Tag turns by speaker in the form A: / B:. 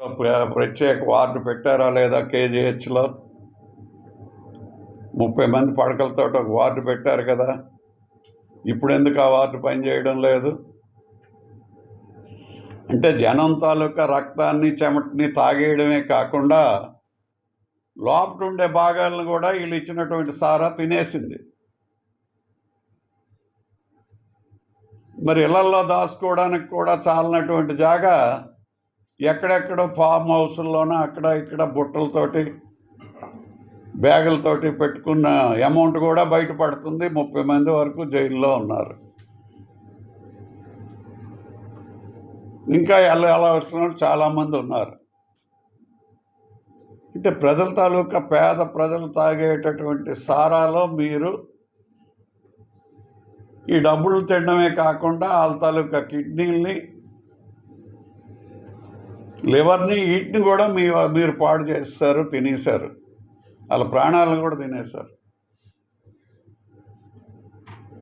A: ప్రత్యేక వార్డు పెట్టారా లేదా కేజీహెచ్లో? ముప్పై మంది పడకలతో ఒక వార్డు పెట్టారు కదా. ఇప్పుడు ఎందుకు ఆ వార్డు పనిచేయడం లేదు? అంటే జనం తాలూకా రక్తాన్ని చెమటని తాగేయడమే కాకుండా లోపల ఉండే భాగాలను కూడా వీళ్ళు ఇచ్చినటువంటి సారా తినేసింది. మరి ఇళ్ళల్లో దాచుకోవడానికి కూడా చాలినటువంటి జాగా ఎక్కడెక్కడో ఫామ్ హౌస్ల్లోనూ అక్కడ ఇక్కడ బుట్టలతోటి బ్యాగులతోటి పెట్టుకున్న అమౌంట్ కూడా బయటపడుతుంది ముప్పై మంది వరకు జైల్లో ఉన్నారు. ఇంకా ఎలా వాళ్ళు చాలామంది ఉన్నారు. అంటే ప్రజల తాలూకా పేద ప్రజలు తాగేటటువంటి సారాలో మీరు ఈ డబ్బులు తినడమే కాకుండా వాళ్ళ తాలూకా కిడ్నీల్ని లివర్ని వీటిని కూడా మీ మీరు పాడు చేస్తారు తినేశారు. వాళ్ళ ప్రాణాలను కూడా తినేశారు.